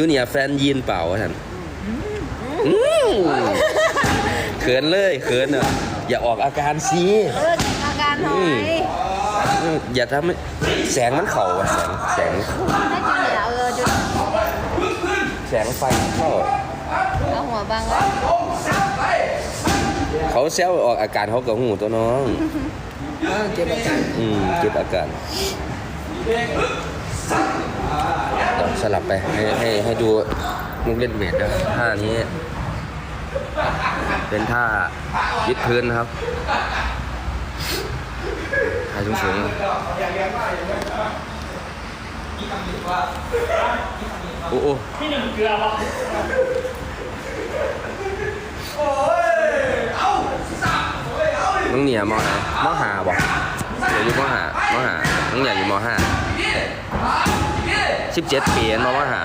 จูเนียร์แฟนยีนเปล่าวะท่านอืมเขินเลยเขินอะอย่าออกอาการสิเอออาการหน่อยอืมอย่าทำให้แสงมันเข่าอะแสงแสงให้จูเนียร์เออจูแสงไฟเข้าเอาหัวบังไว้เขาแซวออกอาการเขากับหูตัวน้องเก็บอาการอืมเก็บอาการเดี๋ยว สลับไปให้ให้ให้ดูลูกเล่นเวทนะท่านี้ เป็นท่ายึดพื้นนะครับท่าสูงๆโอ้โอ้น้องเหนียมอหนมอหาบอกเดี๋ยวอยู่มอหามอหาน้องเหนียอยู่มอห้า 17ปีนมาว่าหา